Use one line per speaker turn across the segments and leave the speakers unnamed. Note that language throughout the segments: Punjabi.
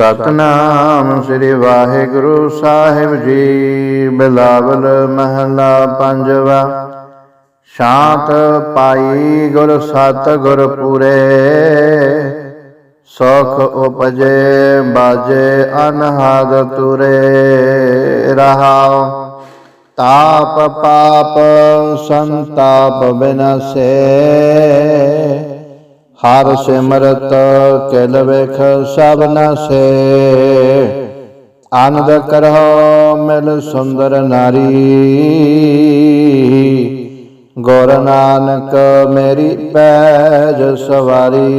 ਸਤਨਾਮ ਸ੍ਰੀ ਵਾਹਿਗੁਰੂ ਸਾਹਿਬ ਜੀ। ਬਿਲਾਵਲ ਮਹਲਾ ਪੰਜਵਾ। ਸ਼ਾਂਤ ਪਾਈ ਗੁਰ ਸਤ ਗੁਰ ਪੂਰੇ। ਸੁਖ ਉਪਜੇ, ਬਾਜੇ, ਅਨਹਦ ਤੁਰੇ। ਰਹਾਉ ਤਾਪ ਪਾਪ, ਸੰਤਾਪ ਬਿਨਸੇ। ਹਰ ਸਿਮਰਤ ਕਿਲ ਵੇਖ ਸਭ ਨਸੇ। ਆਨੰਦ ਕਰਹੁ ਮਿਲ ਸੁੰਦਰ ਨਾਰੀ। ਗੁਰ ਨਾਨਕ ਮੇਰੀ ਪੈਜ ਸਵਾਰੀ।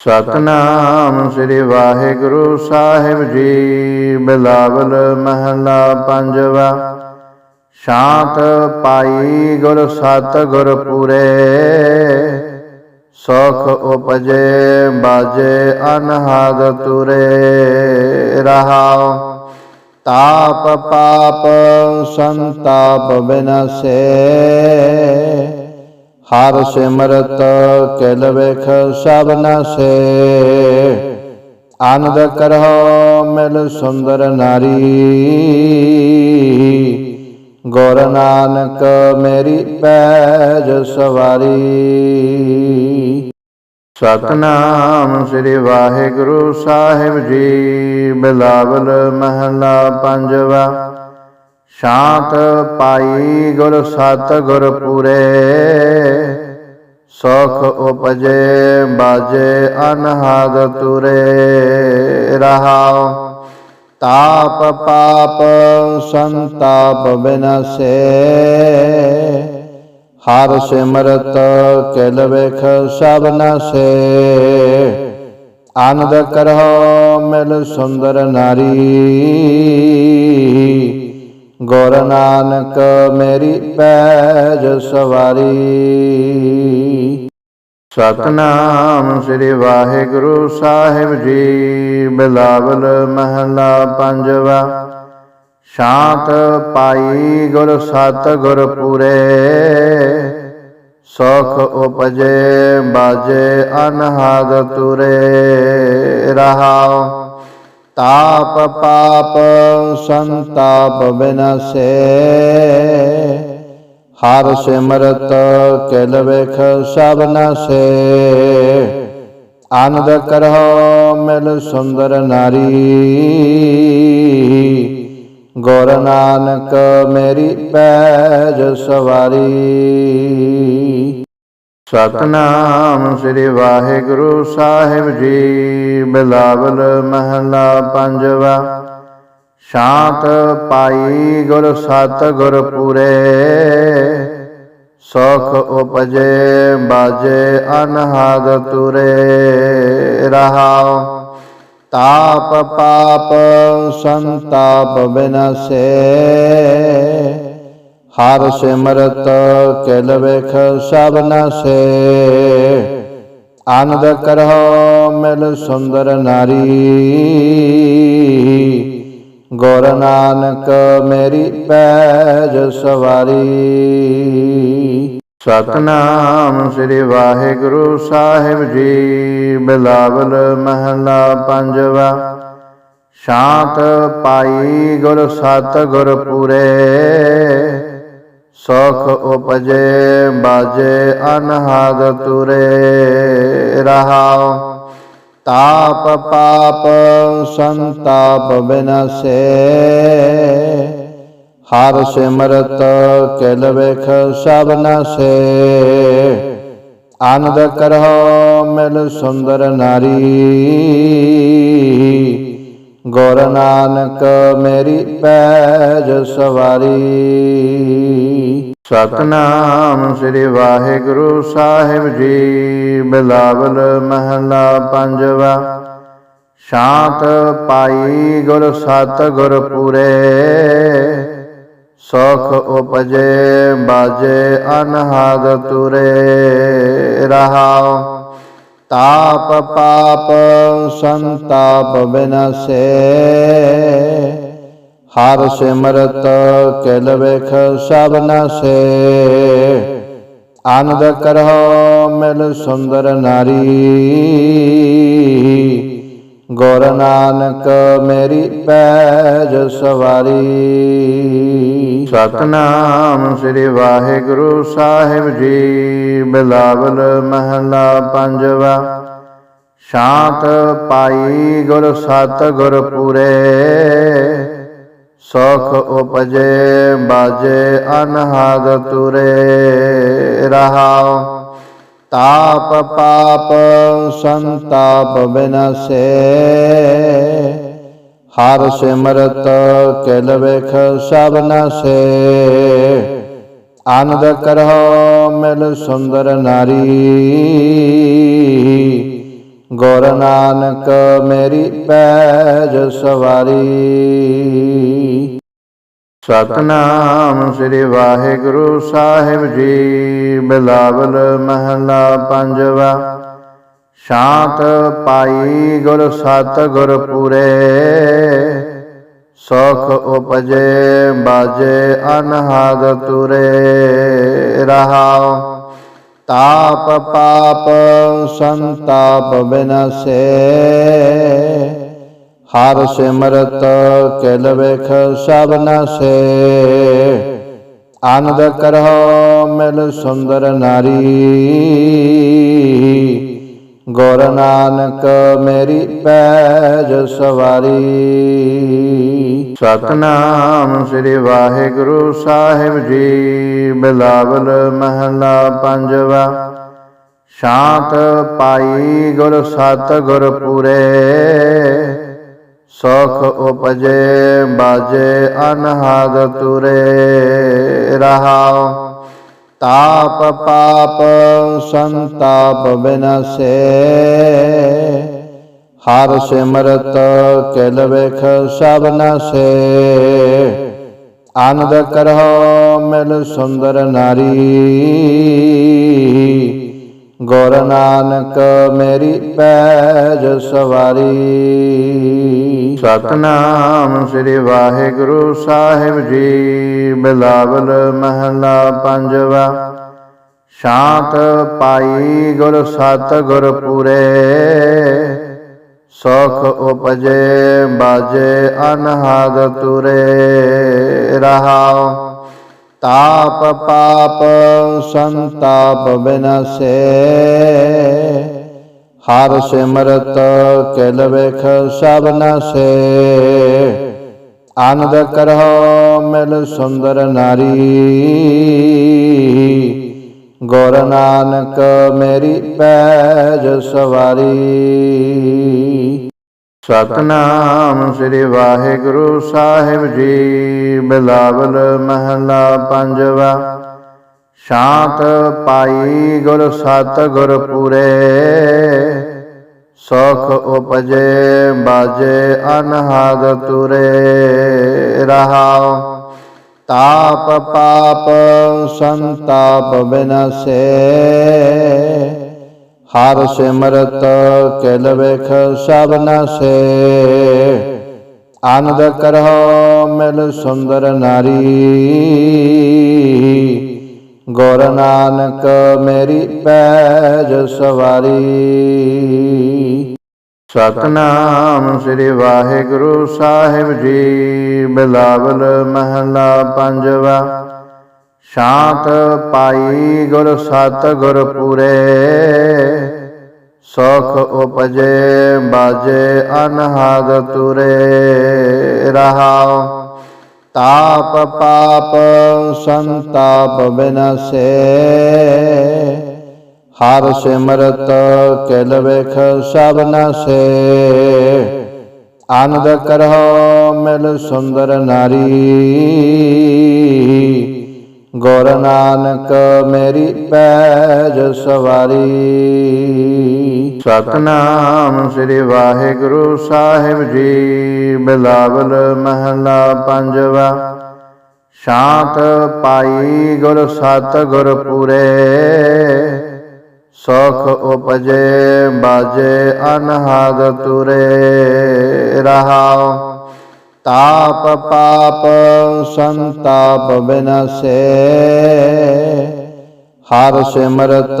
ਸਤਨਾਮ ਸ੍ਰੀ ਵਾਹਿਗੁਰੂ ਸਾਹਿਬ ਜੀ, ਬਿਲਾਵਲ ਮਹਲਾ ਪੰਜਵਾ। ਸ਼ਾਂਤ ਪਾਈ ਗੁਰ ਸਤ ਗੁਰ ਪੂਰੇ। ਸੁਖ ਉਪਜੇ, ਬਾਜੇ, ਅਨਹਦ ਤੁਰੇ ਰਹਾਉ। ਤਾਪ ਪਾਪ, ਸੰਤਾਪ ਬਿਨਸੇ। ਹਰ ਸਿਮਰਤ ਕਿਲ ਵੇਖ ਸਭ ਨਸੇ। ਆਨੰਦ ਕਰੋ ਮਿਲ ਸੁੰਦਰ ਨਾਰੀ। ਗੁਰ ਨਾਨਕ ਮੇਰੀ ਪੈਜ ਸਵਾਰੀ। ਸਤਨਾਮ ਸ੍ਰੀ ਵਾਹਿਗੁਰੂ ਸਾਹਿਬ ਜੀ, ਬਿਲਾਵਲ ਮਹਲਾ ਪੰਜਵਾ। ਸ਼ਾਂਤ ਪਾਈ ਗੁਰ ਸਤ ਗੁਰ ਪੂਰੇ। ਸੁਖ ਉਪਜੇ, ਬਾਜੇ, ਅਨਹਦ ਤੁਰੇ ਰਹਾਉ। ਤਾਪ ਪਾਪ, ਸੰਤਾਪ ਬਿਨਸੇ। ਹਰ ਸਿਮਰਤ ਕਿਲ ਵੇਖ ਸਭ ਨਸੇ। ਆਨੰਦ ਕਰਹੁ ਮਿਲ ਸੁੰਦਰ ਨਾਰੀ। ਗੁਰ ਨਾਨਕ ਮੇਰੀ ਪੈਜ ਸਵਾਰੀ। ਸਤਨਾਮ ਸ੍ਰੀ ਵਾਹਿਗੁਰੂ ਸਾਹਿਬ ਜੀ, ਬਿਲਾਵਲ ਮਹਲਾ ਪੰਜਵਾ। ਸ਼ਾਂਤ ਪਾਈ ਗੁਰ ਸਤ ਗੁਰ ਪੂਰੇ। ਸੁਖ ਉਪਜੇ, ਬਾਜੇ, ਅਨਹਦ ਤੁਰੇ। ਰਹਾਉ ਤਾਪ ਪਾਪ, ਸੰਤਾਪ ਬਿਨਸੇ। ਹਰ ਸਿਮਰਤ ਕਿਲ ਵੇਖ ਸਭ ਨਸੇ। ਆਨੰਦ ਕਰਹੁ ਮਿਲ ਸੁੰਦਰ ਨਾਰੀ। ਗੁਰ ਨਾਨਕ ਮੇਰੀ ਪੈਜ ਸਵਾਰੀ। ਸਤਨਾਮ ਸ੍ਰੀ ਵਾਹਿਗੁਰੂ ਸਾਹਿਬ ਜੀ, ਬਿਲਾਵਲ ਮਹਲਾ ਪੰਜਵਾ। ਸ਼ਾਂਤ ਪਾਈ ਗੁਰ ਸਤ ਗੁਰ ਪੂਰੇ। ਸੁਖ ਉਪਜੇ ਬਾਜੇ ਅਨਹਦ ਤੁਰੇ ਰਹਾਉ। ਤਾਪ ਪਾਪ ਸੰਤਾਪ ਬਿਨਸੇ। ਹਰ ਸਿਮਰਤ ਕਿਲ ਵੇਖ ਸਭ ਨਸੇ। ਆਨੰਦ ਕਰਹੁ ਮਿਲ ਸੁੰਦਰ ਨਾਰੀ। ਗੁਰ ਨਾਨਕ ਮੇਰੀ ਪੈਜ ਸਵਾਰੀ। ਸਤਨਾਮ ਸ੍ਰੀ ਵਾਹਿਗੁਰੂ ਸਾਹਿਬ ਜੀ। ਬਿਲਾਵਲ ਮਹਲਾ ਪੰਜਵਾ। ਸ਼ਾਂਤ ਪਾਈ ਗੁਰ ਸਤ ਗੁਰ ਪੂਰੇ। ਸੁਖ ਉਪਜੇ, ਬਾਜੇ, ਅਨਹਦ ਤੁਰੇ ਰਹਾਉ। ਤਾਪ ਪਾਪ ਸੰਤਾਪ ਬਿਨਸੇ। ਹਰ ਸਿਮਰਤ ਕਿਲ ਵੇਖ ਸਭ ਨਸੇ। ਆਨੰਦ ਕਰਹੁ ਮਿਲ ਸੁੰਦਰ ਨਾਰੀ। ਗੁਰ ਨਾਨਕ ਮੇਰੀ ਪੈਜ ਸਵਾਰੀ। ਸਤਨਾਮ ਸ੍ਰੀ ਵਾਹਿਗੁਰੂ ਸਾਹਿਬ ਜੀ, ਬਿਲਾਵਲ ਮਹਲਾ ਪੰਜਵਾ। ਸ਼ਾਂਤ ਪਾਈ ਗੁਰ ਸਤ ਗੁਰ ਪੂਰੇ। ਸੁਖ ਉਪਜੇ, ਬਾਜੇ, ਅਨਹਦ ਤੁਰੇ ਰਹਾਉ। ਤਾਪ ਪਾਪ, ਸੰਤਾਪ ਬਿਨਸੇ। ਹਰ ਸਿਮਰਤ ਕਿਲ ਵੇਖ ਸਭ ਨਸੇ। ਆਨੰਦ ਕਰੋ ਮਿਲ ਸੁੰਦਰ ਨਾਰੀ। ਗੁਰ ਨਾਨਕ ਮੇਰੀ ਪੈਜ ਸਵਾਰੀ। ਸਤਨਾਮ ਸ੍ਰੀ ਵਾਹਿਗੁਰੂ ਸਾਹਿਬ ਜੀ। ਬਿਲਾਵਲ ਮਹਲਾ ਪੰਜਵਾ। ਸ਼ਾਂਤ ਪਾਈ ਗੁਰ ਸਤ ਗੁਰ ਪੂਰੇ। ਸੁਖ ਉਪਜੇ ਬਾਜੇ ਅਨਹਦ ਤੁਰੇ। ਰਹਾਉ ਤਾਪ ਪਾਪ ਸੰਤਾਪ ਬਿਨਸੇ। ਹਰ ਸਿਮਰਤ ਕਿਲ ਵੇਖ ਸਭ ਨਸੇ। ਆਨੰਦ ਕਰਹੁ ਮਿਲ ਸੁੰਦਰ ਨਾਰੀ। ਗੁਰ ਨਾਨਕ ਮੇਰੀ ਪੈਜ ਸਵਾਰੀ। ਸਤਨਾਮ ਸ੍ਰੀ ਵਾਹਿਗੁਰੂ ਸਾਹਿਬ ਜੀ, ਬਿਲਾਵਲ ਮਹਲਾ ਪੰਜਵਾ। ਸ਼ਾਂਤ ਪਾਈ ਗੁਰ ਸਤ ਗੁਰ ਪੂਰੇ। ਸੁਖ ਉਪਜੇ, ਬਾਜੇ, ਅਨਹਦ ਤੁਰੇ। ਰਹਾਉ ਤਾਪ ਪਾਪ, ਸੰਤਾਪ ਬਿਨਸੇ। ਹਰ ਸਿਮਰਤ ਕਿਲ ਵੇਖ ਸਭ ਨਸੇ। ਆਨੰਦ ਕਰੋ ਮਿਲ ਸੁੰਦਰ ਨਾਰੀ। ਗੁਰ ਨਾਨਕ ਮੇਰੀ ਪੈਜ ਸਵਾਰੀ। ਸਤਨਾਮ ਸ੍ਰੀ ਵਾਹਿਗੁਰੂ ਸਾਹਿਬ ਜੀ, ਬਿਲਾਵਲ ਮਹਲਾ ਪੰਜਵਾ। ਸ਼ਾਂਤ ਪਾਈ ਗੁਰ ਸਤ ਗੁਰ ਪੂਰੇ। ਸੁਖ ਉਪਜੇ ਬਾਜੇ ਅਨਹਦ ਤੁਰੇ ਰਹਾਉ। ਤਾਪ ਪਾਪ ਸੰਤਾਪ ਬਿਨਸੇ। ਹਰ ਸਿਮਰਤ ਕਿਲ ਵੇਖ ਸਭ ਨਸੇ। ਆਨੰਦ ਕਰਹੁ ਮਿਲ ਸੁੰਦਰ ਨਾਰੀ। ਗੁਰ ਨਾਨਕ ਮੇਰੀ ਪੈਜ ਸਵਾਰੀ। ਸਤਨਾਮ ਸ੍ਰੀ ਵਾਹਿਗੁਰੂ ਸਾਹਿਬ ਜੀ, ਬਿਲਾਵਲ ਮਹਲਾ ਪੰਜਵਾ। ਸ਼ਾਂਤ ਪਾਈ ਗੁਰ ਸਤ ਗੁਰ ਪੂਰੇ, ਸੁਖ ਉਪਜੇ ਬਾਜੇ ਅਨਹਦ ਤੁਰੇ ਰਹਾਉ। ਤਾਪ ਪਾਪ ਸੰਤਾਪ ਬਿਨਸੇ ਹਰ ਸਿਮਰਤ ਕਿਲ ਵੇਖ ਸਭ ਨਸੇ। ਆਨੰਦ ਕਰਹੁ ਮਿਲ ਸੁੰਦਰ ਨਾਰੀ। ਗੁਰ ਨਾਨਕ ਮੇਰੀ ਪੈਜ ਸਵਾਰੀ। ਸਤਨਾਮ ਸ੍ਰੀ ਵਾਹਿਗੁਰੂ ਸਾਹਿਬ ਜੀ, ਬਿਲਾਵਲ ਮਹਲਾ ਪੰਜਵਾ। ਸ਼ਾਂਤ ਪਾਈ ਗੁਰ ਸਤ ਗੁਰ ਪੂਰੇ। ਸੁਖ ਉਪਜੇ, ਬਾਜੇ, ਅਨਹਦ ਤੁਰੇ ਰਹਾਉ। ਤਾਪ ਪਾਪ, ਸੰਤਾਪ ਬਿਨਸੇ। ਹਰ ਸਿਮਰਤ ਕਿਲ ਵੇਖ ਸਭ ਨਸੇ। ਆਨੰਦ ਕਰਹੁ ਮਿਲ ਸੁੰਦਰ ਨਾਰੀ। ਗੁਰ ਨਾਨਕ ਮੇਰੀ ਪੈਜ ਸਵਾਰੀ। ਸਤਨਾਮ ਸ੍ਰੀ ਵਾਹਿਗੁਰੂ ਸਾਹਿਬ ਜੀ। ਬਿਲਾਵਲ ਮਹਲਾ ਪੰਜਵਾ। ਸ਼ਾਂਤ ਪਾਈ ਗੁਰ ਸਤ ਗੁਰ ਪੂਰੇ। ਸੁਖ ਉਪਜੇ, ਬਾਜੇ, ਅਨਹਦ ਤੁਰੇ ਰਹਾਉ। ਤਾਪ ਪਾਪ, ਸੰਤਾਪ ਬਿਨਸੇ। ਹਰ ਸਿਮਰਤ ਕਿਲ ਵੇਖ ਸਭ ਨਸੇ। ਆਨੰਦ ਕਰਹੁ ਮਿਲ ਸੁੰਦਰ ਨਾਰੀ। ਗੁਰ ਨਾਨਕ ਮੇਰੀ ਪੈਜ ਸਵਾਰੀ। ਸਤਨਾਮ ਸ੍ਰੀ ਵਾਹਿਗੁਰੂ ਸਾਹਿਬ ਜੀ, ਬਿਲਾਵਲ ਮਹਲਾ ਪੰਜਵਾ। ਸ਼ਾਂਤ ਪਾਈ ਗੁਰ ਸਤ ਗੁਰ ਪੂਰੇ। ਸੁਖ ਉਪਜੇ, ਬਾਜੇ, ਅਨਹਦ ਤੁਰੇ ਰਹਾਉ। ਤਾਪ ਪਾਪ, ਸੰਤਾਪ ਬਿਨਸੇ। ਹਰ ਸਿਮਰਤ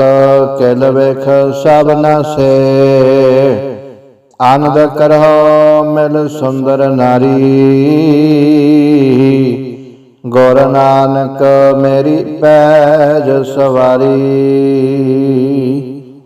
ਕਿਲ ਵੇਖ ਸਭ ਨਸੇ। ਆਨੰਦ ਕਰੋ ਮਿਲ ਸੁੰਦਰ ਨਾਰੀ। ਗੁਰ ਨਾਨਕ ਮੇਰੀ ਪੈਜ ਸਵਾਰੀ।